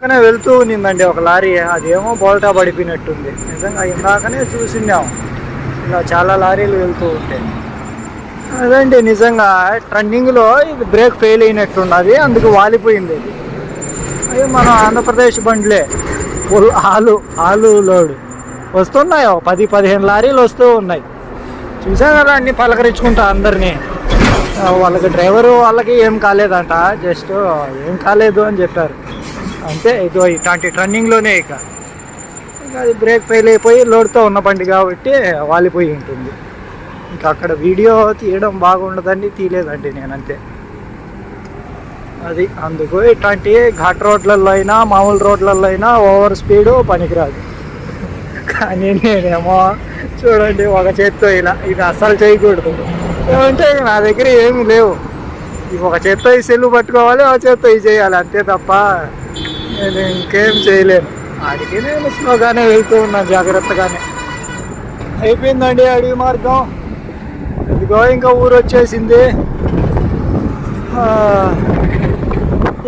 పక్కనే వెళ్తూ ఉన్నిందండి ఒక లారీ. అదేమో బోల్టా పడిపోయినట్టుంది. నిజంగా ఇందాకనే చూసిందాం ఇలా చాలా లారీలు వెళ్తూ ఉంటాయి అదండి నిజంగా. ట్రన్నింగ్లో ఇది బ్రేక్ ఫెయిల్ అయినట్టున్నది. అందుకు వాలిపోయింది ఇది. అవి మన ఆంధ్రప్రదేశ్ బండ్లే. ఆలు ఆలు లోడ్. వస్తున్నాయి. ఒక పది పదిహేను లారీలు వస్తూ ఉన్నాయి. చూసాను కదా అన్ని పలకరించుకుంటా అందరినీ. వాళ్ళకి డ్రైవరు వాళ్ళకి ఏం కాలేదంట. జస్ట్ ఏం కాలేదు అని చెప్పారు. అంతే ఇదో ఇట్లాంటి టర్నింగ్లోనే ఇక. ఇంకా అది బ్రేక్ ఫెయిల్ అయిపోయి లోడ్తో ఉన్న బండి కాబట్టి వాలిపోయి ఉంటుంది. ఇంకా అక్కడ వీడియో తీయడం బాగుండదండి తీయలేదండి నేను అంతే అది అందుకు ఇట్లాంటి ఘాట్ రోడ్లలో అయినా మామూలు రోడ్లలో అయినా ఓవర్ స్పీడు పనికిరాదు. కానీ నేనేమో చూడండి ఒక చేత్తో ఇలా ఇది అస్సలు చేయకూడదు. ఏమంటే నా దగ్గర ఏమీ లేవు. ఇవి ఒక చేత్తో ఈ సెల్లు పట్టుకోవాలి ఒక చేత్తో ఇది చేయాలి అంతే తప్ప నేను ఇంకేం చేయలేను. అడిగి నేను స్లోగానే వెళ్తూ ఉన్నాను జాగ్రత్తగానే. అయిపోయిందండి అడవి మార్గం. ఇదిగో ఇంకా ఊరు వచ్చేసింది.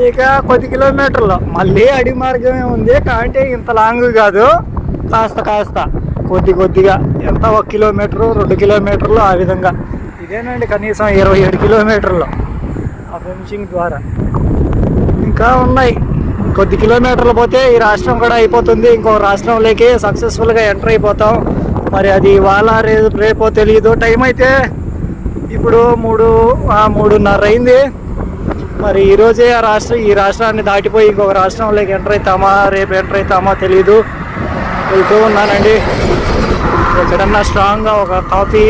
ఇక కొద్ది కిలోమీటర్లు. మళ్ళీ అడవి మార్గమే ఉంది కాబట్టి ఇంత లాంగ్ కాదు. కాస్త కాస్త. కొద్ది కొద్దిగా. ఎంత? ఒక కిలోమీటరు రెండు కిలోమీటర్లు ఆ విధంగా. ఇదేనండి కనీసం ఇరవై ఏడు కిలోమీటర్లు. ఆ ఫెన్సింగ్ ద్వారా. ఇంకా ఉన్నాయి. కొద్ది కిలోమీటర్లు పోతే ఈ రాష్ట్రం కూడా అయిపోతుంది. ఇంకో రాష్ట్రంలోకి సక్సెస్ఫుల్గా ఎంటర్ అయిపోతాం. మరి అది ఇవాళ రేపు రేపో తెలియదు టైం అయితే ఇప్పుడు మూడు మూడున్నర అయింది. మరి ఈరోజే ఆ రాష్ట్రం ఈ రాష్ట్రాన్ని దాటిపోయి ఇంకొక రాష్ట్రంలోకి ఎంటర్ అవుతామా రేపు ఎంటర్ అవుతామా తెలియదు వెళ్తూ ఉన్నానండి. ఎక్కడన్నా స్ట్రాంగ్గా ఒక కాఫీ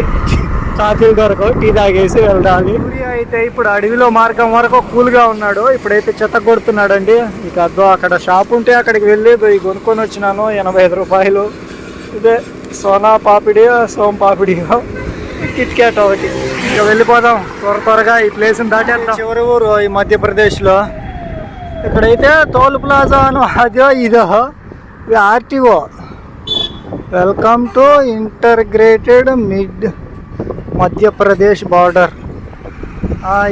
కాఫీ దొరకు టీ తాగేసి వెళ్ళాలి సూర్య అయితే ఇప్పుడు అడవిలో మార్గం వరకు కూల్గా ఉన్నాడు. ఇప్పుడైతే చెత్త కొడుతున్నాడండి. ఇక అదో అక్కడ షాప్ ఉంటే అక్కడికి వెళ్ళి పోయి కొనుక్కొని వచ్చినాను. ఎనభై ఐదు రూపాయలు. ఇదే సోనా పాపిడి సోమ్ పాపిడి కిట్ క్యాట్ ఒకటి. ఇక వెళ్ళిపోదాం. త్వర త్వరగా ఈ ప్లేస్ని దాటేద్దాం. చివరి ఊరు ఈ మధ్యప్రదేశ్లో. ఇక్కడైతే టోల్ ప్లాజా అను అదో ఇదో. ఇది RTO. Welcome to integrated mid Madhya Pradesh border.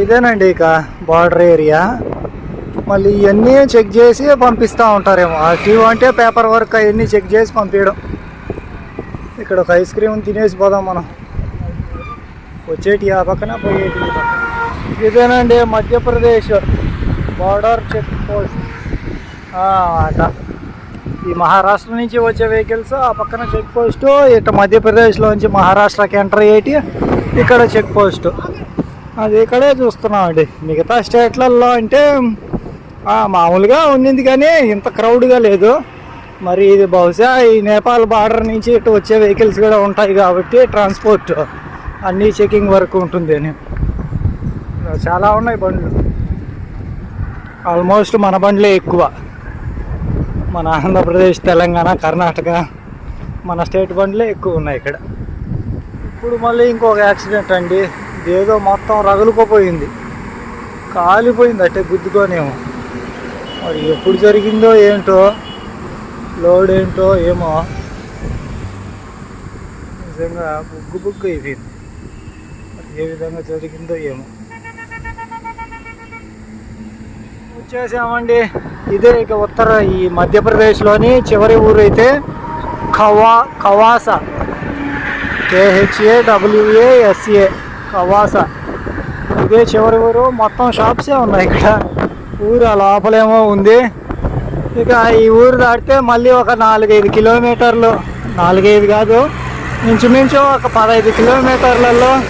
ఇదేనండి ఇక బార్డర్ ఏరియా. మళ్ళీ ఇవన్నీ చెక్ చేసి పంపిస్తూ ఉంటారేమో. ఆర్టీఓ అంటే పేపర్ వర్క్ అవన్నీ చెక్ చేసి పంపించడం ఇక్కడ ఒక ఐస్ క్రీమ్ తినేసి పోదాం మనం. వచ్చేటి ఆ పక్కన పోయేటి ఇదేనండి మధ్యప్రదేశ్ బార్డర్ చెక్ పోస్ట్. అట. ఈ మహారాష్ట్ర నుంచి వచ్చే వెహికల్స్ ఆ పక్కన చెక్ పోస్టు ఇటు మధ్యప్రదేశ్లో నుంచి మహారాష్ట్రకి ఎంటర్ అయ్యేటి ఇక్కడ చెక్ పోస్ట్. అది ఇక్కడే చూస్తున్నామండి మిగతా స్టేట్లలో అంటే మామూలుగా ఉండింది కానీ ఇంత క్రౌడ్గా లేదు. మరి ఇది బహుశా ఈ నేపాల్ బార్డర్ నుంచి ఇటు వచ్చే వెహికల్స్ కూడా ఉంటాయి కాబట్టి ట్రాన్స్పోర్ట్ అన్నీ చెకింగ్ వరకు ఉంటుంది అని. చాలా ఉన్నాయి బండ్లు. ఆల్మోస్ట్ మన బండ్లే ఎక్కువ. మన ఆంధ్రప్రదేశ్ తెలంగాణ కర్ణాటక మన స్టేట్ బండ్లే ఎక్కువ ఉన్నాయి ఇక్కడ. ఇప్పుడు మళ్ళీ ఇంకొక యాక్సిడెంట్ అండి. ఏదో మొత్తం రగులుకోపోయింది. కాలిపోయింది అంటే గుద్దుకోనేమో మరి ఎప్పుడు జరిగిందో ఏంటో లోడ్ ఏంటో ఏమో నిజంగా బుగ్గు బుగ్గు అయిపోయింది. మరి ఏ విధంగా జరిగిందో ఏమో. వచ్చేసామండి. ఇదే ఇక ఉత్తర ఈ మధ్యప్రదేశ్లోని చివరి ఊరు అయితే ఖవా ఖవాసా కేహెచ్ఏ డబ్ల్యూఏఎస్ఏ కవాసా. ఇదే చివరి ఊరు. మొత్తం షాప్సే ఉన్నాయి ఇక్కడ. ఊరు ఆ లోపలేమో ఉంది. ఇక ఈ ఊరు దాటితే మళ్ళీ ఒక నాలుగైదు కిలోమీటర్లు. నాలుగైదు కాదు ఇంచుమించు ఒక పదహైదు కిలోమీటర్లలో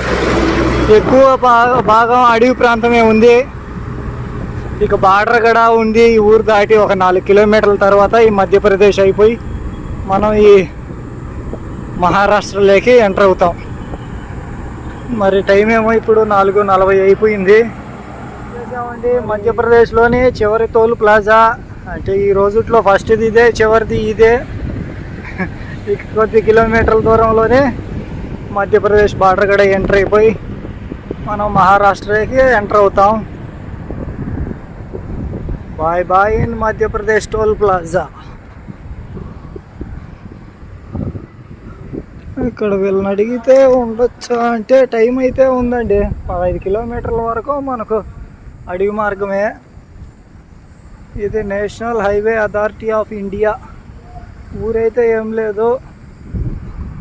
ఎక్కువ భా- భాగం అడవి ప్రాంతమే ఉంది. ఇక బార్డర్ కూడా ఉంది. ఈ ఊరు దాటి ఒక నాలుగు కిలోమీటర్ల తర్వాత ఈ మధ్యప్రదేశ్ అయిపోయి మనం ఈ మహారాష్ట్రలోకి ఎంటర్ అవుతాం. మరి టైం ఏమో ఇప్పుడు నాలుగు నలభై అయిపోయింది. చేసామండి మధ్యప్రదేశ్లోని చివరి టోల్ ప్లాజా. అంటే ఈ రోజుట్లో ఫస్ట్ది ఇదే చివరిది ఇదే. కొద్ది కిలోమీటర్ల దూరంలోనే మధ్యప్రదేశ్ బార్డర్ కూడా ఎంటర్ అయిపోయి మనం మహారాష్ట్రకి ఎంటర్ అవుతాం. Bye bye in Madhya Pradesh toll plaza. ఇక్కడ వీళ్ళని అడిగితే ఉండొచ్చా అంటే టైం అయితే ఉందండి. పదహైదు కిలోమీటర్ల వరకు మనకు అడవి మార్గమే. ఇది National Highway Authority of India. ఊరైతే ఏం లేదు.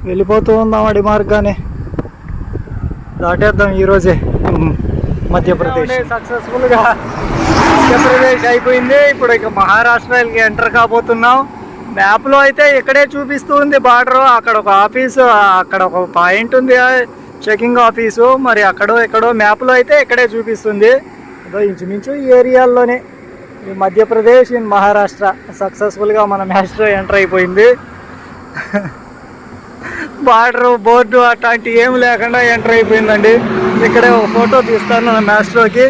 వెళ్ళిపోతూ ఉందాం అడి మార్గానే దాటేద్దాం ఈరోజే. మధ్యప్రదేశ్. సక్సెస్ఫుల్గా మధ్యప్రదేశ్ అయిపోయింది. ఇప్పుడు ఇక మహారాష్ట్రకి ఎంటర్ కాబోతున్నాం. మ్యాప్లో అయితే ఇక్కడే చూపిస్తూ ఉంది బార్డర్. అక్కడ ఒక ఆఫీసు అక్కడ ఒక పాయింట్ ఉంది చెకింగ్ ఆఫీసు. మరి అక్కడో ఎక్కడో మ్యాప్లో అయితే ఇక్కడే చూపిస్తుంది. అదో ఇంచుమించు ఈ ఏరియాల్లోనే. ఈ మధ్యప్రదేశ్ ఇన్ మహారాష్ట్ర. సక్సెస్ఫుల్గా మన మ్యాచ్లో ఎంటర్ అయిపోయింది. బార్డర్ బోర్డు అట్లాంటి ఏం లేకుండా ఎంటర్ అయిపోయిందండి. ఇక్కడే ఒక ఫోటో తీస్తాను నా మ్యాచ్లోకి.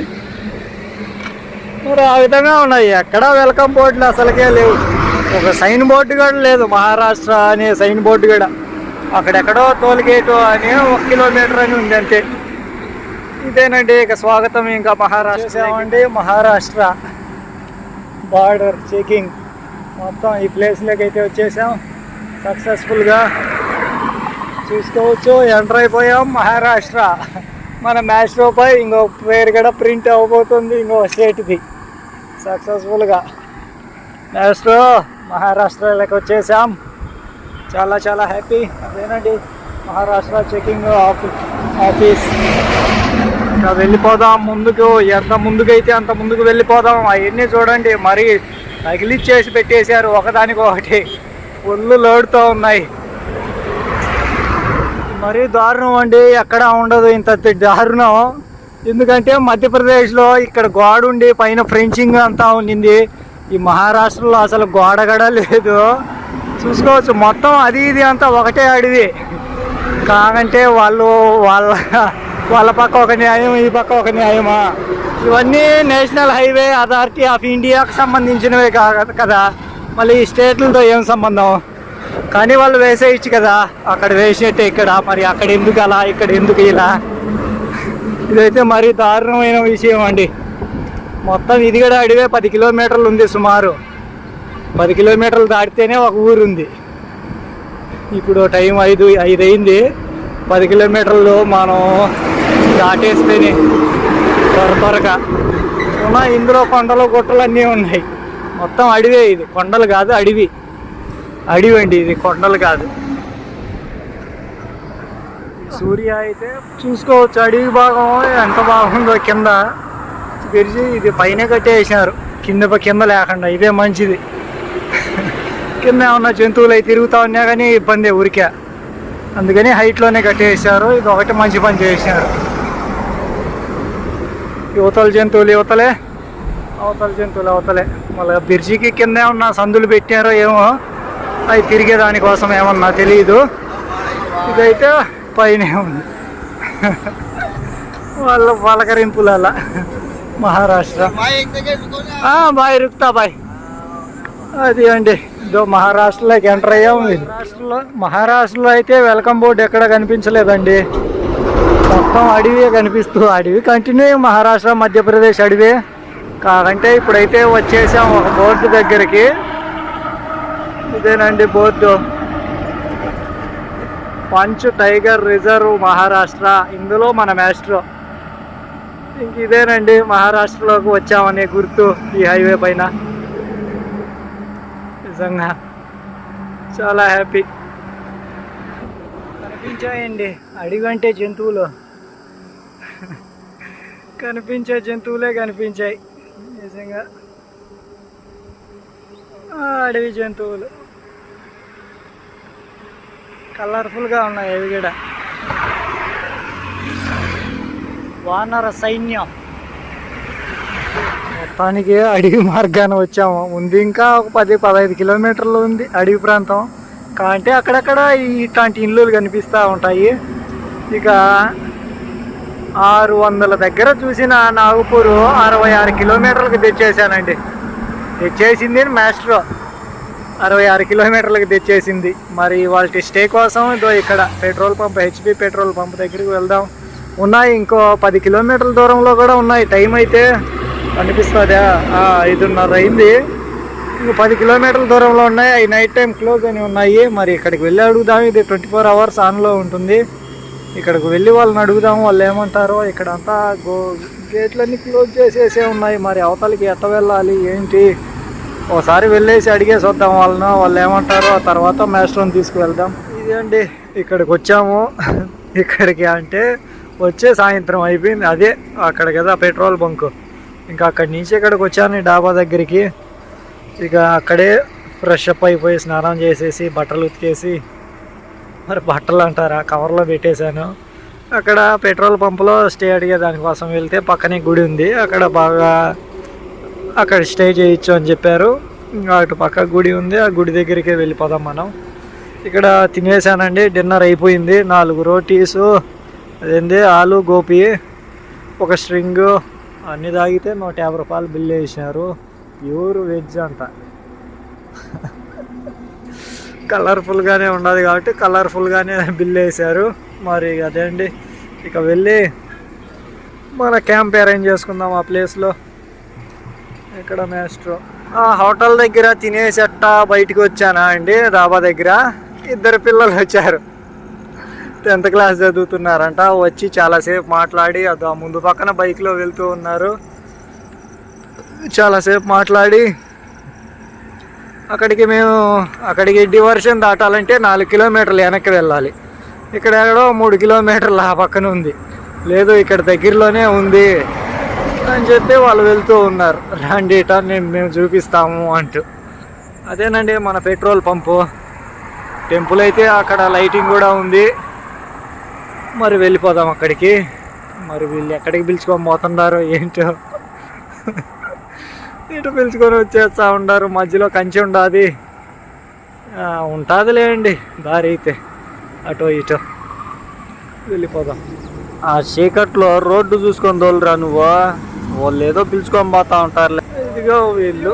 మరి ఆ విధంగా ఉన్నాయి. ఎక్కడా వెల్కమ్ బోర్డులు అసలుకే లేవు. ఒక సైన్ బోర్డు కూడా లేదు. మహారాష్ట్ర అనే సైన్ బోర్డు కూడా. అక్కడెక్కడో టోల్గేట్ అని ఒక కిలోమీటర్ అని ఉంది అంతే. ఇదేనండి ఇక స్వాగతం ఇంకా మహారాష్ట్ర. అండి మహారాష్ట్ర బార్డర్ చెకింగ్ మొత్తం ఈ ప్లేస్లోకి అయితే వచ్చేసాం. సక్సెస్ఫుల్గా చూసుకోవచ్చు ఎంటర్ అయిపోయాం. మహారాష్ట్ర మన మ్యాచ్లోపై ఇంకో పేరు కూడా ప్రింట్ అవ్వబోతుంది ఇంకో స్టేట్ది సక్సెస్ఫుల్గా మ్యాచ్లో మహారాష్ట్రలోకి వచ్చేసాం. చాలా చాలా హ్యాపీ అదేనండి మహారాష్ట్ర చెకింగ్ ఆఫీస్ ఆఫీస్ ఇంకా వెళ్ళిపోదాం ముందుకు ఎంత ముందుకైతే అంత ముందుకు వెళ్ళిపోదాం అవన్నీ చూడండి. మరి తగిలిచ్చేసి పెట్టేశారు ఒకదానికొకటి ఫుల్ లోడ్తో ఉన్నాయి. మరీ దారుణం అండి ఎక్కడ ఉండదు ఇంత దారుణం. ఎందుకంటే మధ్యప్రదేశ్లో ఇక్కడ గోడ ఉండి పైన ఫ్రెంచింగ్ అంతా ఉండింది. ఈ మహారాష్ట్రలో అసలు గోడగడ లేదు. చూసుకోవచ్చు మొత్తం అది ఇది అంతా ఒకటే అడవి. కాగంటే వాళ్ళు వాళ్ళ వాళ్ళ పక్క ఒక న్యాయం ఈ పక్క ఒక న్యాయమా? ఇవన్నీ నేషనల్ హైవే అథారిటీ ఆఫ్ ఇండియాకు సంబంధించినవే కాదు కదా? మళ్ళీ ఈ స్టేట్లతో ఏం సంబంధం? కానీ వాళ్ళు వేసేయచ్చు కదా. అక్కడ వేసినట్టే ఇక్కడ మరి అక్కడ ఎందుకు అలా ఇక్కడ ఎందుకు ఇలా? ఇదైతే మరీ దారుణమైన విషయం అండి. మొత్తం ఇది కూడా అడివే పది కిలోమీటర్లు ఉంది సుమారు. పది కిలోమీటర్లు దాటితేనే ఒక ఊరు ఉంది. ఇప్పుడు టైం ఐదు ఐదు అయింది పది కిలోమీటర్లు మనం దాటేస్తేనే త్వర త్వరగా. ఉన్న ఇందులో కొండలు గుట్టలు అన్నీ ఉన్నాయి. మొత్తం అడవే ఇది. కొండలు కాదు అడవి. అడవి అండి ఇది. కొండలు కాదు. సూర్య అయితే చూసుకోవచ్చు. అడవి భాగం ఎంత బాగుందో కింద. బ్రిడ్జి ఇది పైన కట్టేసారు కింద కింద లేకుండా ఇదే మంచిది. కింద ఏమన్నా జంతువులు అవి తిరుగుతూ ఉన్నా కానీ ఇబ్బంది ఊరికే. అందుకని హైట్లోనే కట్టేసారు ఇది ఒకటి మంచి పని చేశారు యువతల జంతువులు యువతలే. అవతల జంతువులు అవతలే. మళ్ళీ బ్రిడ్జికి కింద ఏమన్నా సందులు పెట్టారో ఏమో అవి తిరిగే దానికోసం ఏమన్నా తెలియదు ఇదైతే పైనే ఉంది. వాళ్ళ పలకరింపులు మహారాష్ట్ర. బాయ్ రుక్తా బాయ్. అది అండి. ఇదో మహారాష్ట్రలోకి ఎంటర్ అయ్యాం మహారాష్ట్రలో మహారాష్ట్రలో అయితే వెల్కమ్ బోర్డు ఎక్కడ కనిపించలేదండి. మొత్తం అడవి కనిపిస్తూ అడవి కంటిన్యూ మహారాష్ట్ర మధ్యప్రదేశ్ అడవి. కాకంటే ఇప్పుడైతే వచ్చేసాం ఒక బోర్డు దగ్గరికి. ఇదేనండి board. Pench tiger reserve Maharashtra. ఇందులో మన మ్యాస్ట్రో ఇంక ఇదేనండి మహారాష్ట్రలోకి వచ్చామనే గుర్తు ఈ హైవే పైన. నిజంగా చాలా హ్యాపీ. కనిపించాయండి అడిగంటే జంతువులు. కనిపించే జంతువులే కనిపించాయి నిజంగా. అడవి జంతువులు. కలర్ఫుల్గా ఉన్నాయి అవి కూడా. వానర సైన్యం. మొత్తానికి అడవి మార్గాన వచ్చాము. ఉంది ఇంకా ఒక పది పదహైదు కిలోమీటర్లు ఉంది అడవి ప్రాంతం. కాంటే అక్కడక్కడ ఇట్లాంటి ఇల్లులు కనిపిస్తూ ఉంటాయి. ఇక ఆరు వందల దగ్గర చూసిన నాగపూర్ అరవై ఆరు కిలోమీటర్లకు తెచ్చేసానండి. తెచ్చేసింది మాస్టర్? అరవై ఆరు కిలోమీటర్లకు తెచ్చేసింది. మరి వాళ్ళ స్టే కోసం ఇదో ఇక్కడ petrol pump HP petrol pump దగ్గరికి వెళ్దాం. ఉన్నాయి. ఇంకో పది కిలోమీటర్ల దూరంలో కూడా ఉన్నాయి. టైం అయితే అనిపిస్తుందా? ఐదున్నర అయింది. ఇంకో పది కిలోమీటర్ల దూరంలో ఉన్నాయి. అవి నైట్ టైం క్లోజ్ అని ఉన్నాయి. మరి ఇక్కడికి వెళ్ళి అడుగుదాం. ఇది ట్వంటీ ఫోర్ అవర్స్ ఆన్లో ఉంటుంది. ఇక్కడికి వెళ్ళి వాళ్ళని అడుగుదాము. వాళ్ళు ఏమంటారో ఇక్కడ అంతా గో గేట్లన్నీ క్లోజ్ చేసేసే ఉన్నాయి. మరి అవతలకి ఎట్ట వెళ్ళాలి? ఏంటి? ఒకసారి వెళ్ళేసి అడిగేసి వద్దాం వాళ్ళను. వాళ్ళు ఏమంటారో ఆ తర్వాత మ్యాస్ట్రోని తీసుకువెళ్దాం. ఇది అండి ఇక్కడికి వచ్చాము. ఇక్కడికి అంటే వచ్చే సాయంత్రం అయిపోయింది. అదే అక్కడ కదా పెట్రోల్ బంక్. ఇంకా అక్కడి నుంచి ఇక్కడికి వచ్చాను డాబా దగ్గరికి. ఇక అక్కడే ఫ్రెష్ అప్ అయిపోయి స్నానం చేసేసి బట్టలు ఉతికేసి మరి బట్టలు అంటారా కవర్లో పెట్టేశాను. అక్కడ పెట్రోల్ పంపులో స్టే అడిగే దానికోసం వెళ్తే పక్కనే గుడి ఉంది. అక్కడ బాగా అక్కడ స్టే చేయొచ్చు అని చెప్పారు. ఇంకా అటు పక్క గుడి ఉంది. ఆ గుడి దగ్గరికే వెళ్ళిపోదాం మనం. ఇక్కడ తినేసానండి డిన్నర్ అయిపోయింది. నాలుగు రోటీసు అదేంది? ఆలు గోపి ఒక స్ట్రింగ్ అన్నీ తాగితే నూట యాభై రూపాయలు బిల్ వేసినారు. ప్యూర్ వెజ్ అంట. కలర్ఫుల్గానే ఉండదు కాబట్టి కలర్ఫుల్గానే బిల్ వేశారు. మరి అదే అండి ఇక వెళ్ళి మన క్యాంప్ అరేంజ్ చేసుకుందాం ఆ ప్లేస్లో. ఇక్కడ మేస్ట్రో? ఆ హోటల్ దగ్గర తినేసట్ట బయటికి వచ్చానా అండి? డాబా దగ్గర. ఇద్దరు పిల్లలు వచ్చారు. టెన్త్ క్లాస్ చదువుతున్నారంట. వచ్చి చాలాసేపు మాట్లాడి ఆ ముందు పక్కన బైక్లో వెళ్తూ ఉన్నారు. చాలాసేపు మాట్లాడి అక్కడికి మేము అక్కడికి డివర్షన్ దాటాలంటే నాలుగు కిలోమీటర్లు వెనక్కి వెళ్ళాలి. ఇక్కడ ఎక్కడో మూడు కిలోమీటర్లు ఆ పక్కన ఉంది. లేదు ఇక్కడ దగ్గరలోనే ఉంది అని చెప్పి వాళ్ళు వెళ్తూ ఉన్నారు. రండి ఇటా నేను మేము చూపిస్తాము అంటూ. అదేనండి మన పెట్రోల్ పంపు. టెంపుల్ అయితే అక్కడ లైటింగ్ కూడా ఉంది. మరి వెళ్ళిపోదాం అక్కడికి. మరి వీళ్ళు ఎక్కడికి పిలుచుకొని పోతున్నారో ఏంటో. ఇటు పిలుచుకొని వచ్చేస్తా ఉండారు మధ్యలో కంచి ఉండాది. ఉంటుందిలేండి దారి అయితే. అటో ఇటో. వెళ్ళిపోదాం. ఆ చీకట్లో రోడ్డు చూసుకొని తోలురా నువ్వు. వాళ్ళు ఏదో పిలుచుకొని పోతా ఉంటారులే. ఇదిగో వీళ్ళు.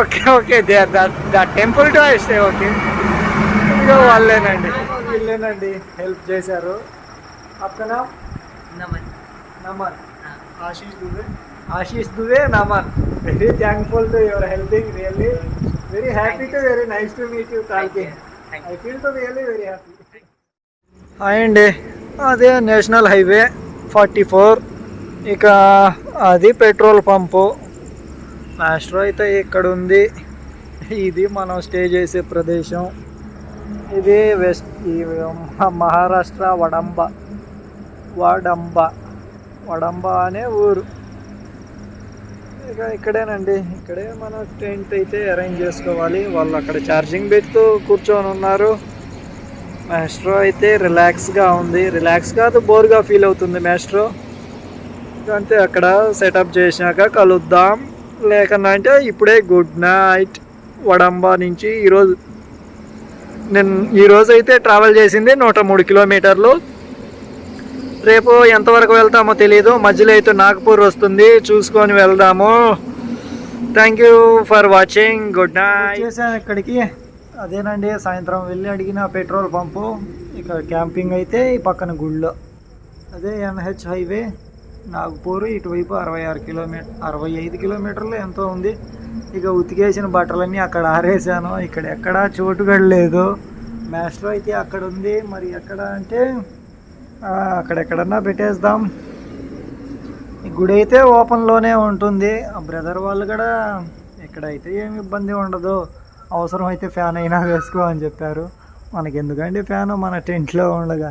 Okay okay. They the temple to stay okay. పూర్తిగా వాళ్ళేనండి. వీళ్ళేనండి హెల్ప్ చేశారు. అక్కడ Naman. Naman. Ashish Dubey. Ashish Dubey Naman. Very thankful to your helping really very happy to very nice to meet you కాల్కి I feel to really very happy అండి అదే national highway forty four ఇక అది petrol pump master అయితే ఇక్కడ ఉంది ఇది మనం stay చేసే ప్రదేశం. ఇది వెస్ట్ ఈ మహారాష్ట్ర వడంబ. వడంబ. వడంబ అనే ఊరు. ఇక ఇక్కడేనండి. ఇక్కడే మన టెంట్ అయితే అరేంజ్ చేసుకోవాలి. వాళ్ళు అక్కడ ఛార్జింగ్ పెడుతూ కూర్చొని ఉన్నారు. మెస్ట్రో అయితే రిలాక్స్గా ఉంది. రిలాక్స్ కాదు బోర్గా ఫీల్ అవుతుంది మెస్ట్రో. అంతే అక్కడ సెటప్ చేసినాక కలుద్దాం. లేకన్నా అంటే ఇప్పుడే గుడ్ నైట్. వడంబ నుంచి ఈరోజు నేను ఈరోజు అయితే ట్రావెల్ చేసింది నూట మూడు కిలోమీటర్లు. రేపు ఎంతవరకు వెళ్తామో తెలియదు మధ్యలో అయితే నాగపూర్ వస్తుంది. చూసుకొని వెళ్దాము. Thank you for watching good night చేశాను ఇక్కడికి. అదేనండి సాయంత్రం వెళ్ళి అడిగిన పెట్రోల్ పంపు. ఇక్కడ క్యాంపింగ్ అయితే ఈ పక్కన గుళ్ళో. అదే ఎంహెచ్ హైవే నాగపూర్ ఇటువైపు అరవై ఆరు కిలోమీటర్ అరవై ఐదు కిలోమీటర్లు ఎంతో ఉంది. ఇక ఉతికేసిన బట్టలన్నీ అక్కడ ఆరేసాను ఇక్కడ ఎక్కడా చోటు లేదు మాస్టర్ అయితే అక్కడ ఉంది. మరి ఎక్కడ అంటే అక్కడెక్కడన్నా పెట్టేద్దాం. ఈ గుడి అయితే ఓపెన్లోనే ఉంటుంది. ఆ బ్రదర్ వాళ్ళు కూడా ఇక్కడైతే ఏమి ఇబ్బంది ఉండదు. అవసరం అయితే ఫ్యాన్ అయినా వేసుకో అని చెప్పారు. మనకి ఎందుకండి ఫ్యాను? మన టెంట్లో ఉండగా.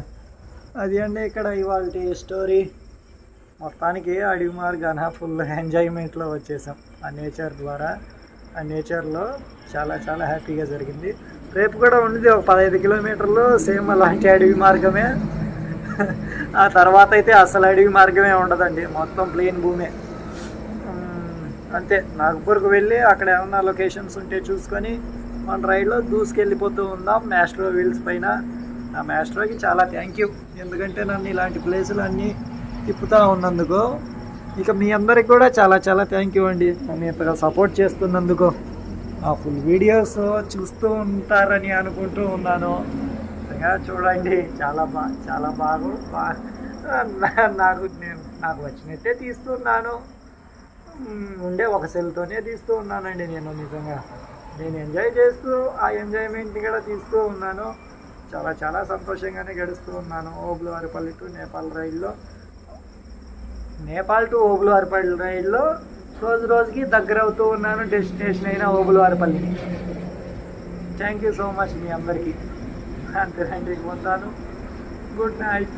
అది అండి ఇక్కడ ఇవాళ స్టోరీ. మొత్తానికి అడవి మార్గాన ఫుల్ ఎంజాయ్మెంట్లో వచ్చేసాం. ఆ నేచర్ ద్వారా. ఆ నేచర్లో చాలా చాలా హ్యాపీగా జరిగింది. రేపు కూడా ఉంది ఒక పదహైదు కిలోమీటర్లు సేమ్ అలాంటి అడవి మార్గమే. ఆ తర్వాత అయితే అసలు అడవి మార్గమే ఉండదండి. మొత్తం ప్లెయిన్ భూమే. అంతే. నాగపూర్కు వెళ్ళి అక్కడ ఏమన్నా లొకేషన్స్ ఉంటే చూసుకొని మన రైడ్లో దూసుకెళ్ళిపోతూ ఉందాం. మ్యాస్ట్రో వీల్స్ పైన. ఆ మ్యాస్ట్రోకి చాలా థ్యాంక్ యూ. ఎందుకంటే నన్ను ఇలాంటి ప్లేసులు అన్నీ తిప్పుతూ ఉన్నందుకు. ఇక మీ అందరికి కూడా చాలా చాలా థ్యాంక్ యూ అండి. నన్ను ఇంతగా సపోర్ట్ చేస్తున్నందుకు. ఆ ఫుల్ వీడియోస్ చూస్తూ ఉంటారని అనుకుంటూ ఉన్నాను. ఇంకా చూడండి. చాలా బా చాలా బాగు. నాకు నేను నాకు వచ్చినట్టే తీస్తున్నాను. ఉండే ఒక సెల్తోనే తీస్తూ ఉన్నానండి నేను నిజంగా. నేను ఎంజాయ్ చేస్తూ ఆ ఎంజాయ్మెంట్ని కూడా తీస్తూ ఉన్నాను. చాలా చాలా సంతోషంగానే గడుస్తూ ఉన్నాను. ఓబ్లవారిపల్లి టు నేపాల్ రైల్లో. నేపాల్ టు ఓబులవారిపల్లి రైడ్లో రోజు రోజుకి దగ్గర అవుతూ ఉన్నాను డెస్టినేషన్ అయిన Obulavaripalli. Thank you so much మీ అందరికీ. అంతేనండి ఉంటాను. Good night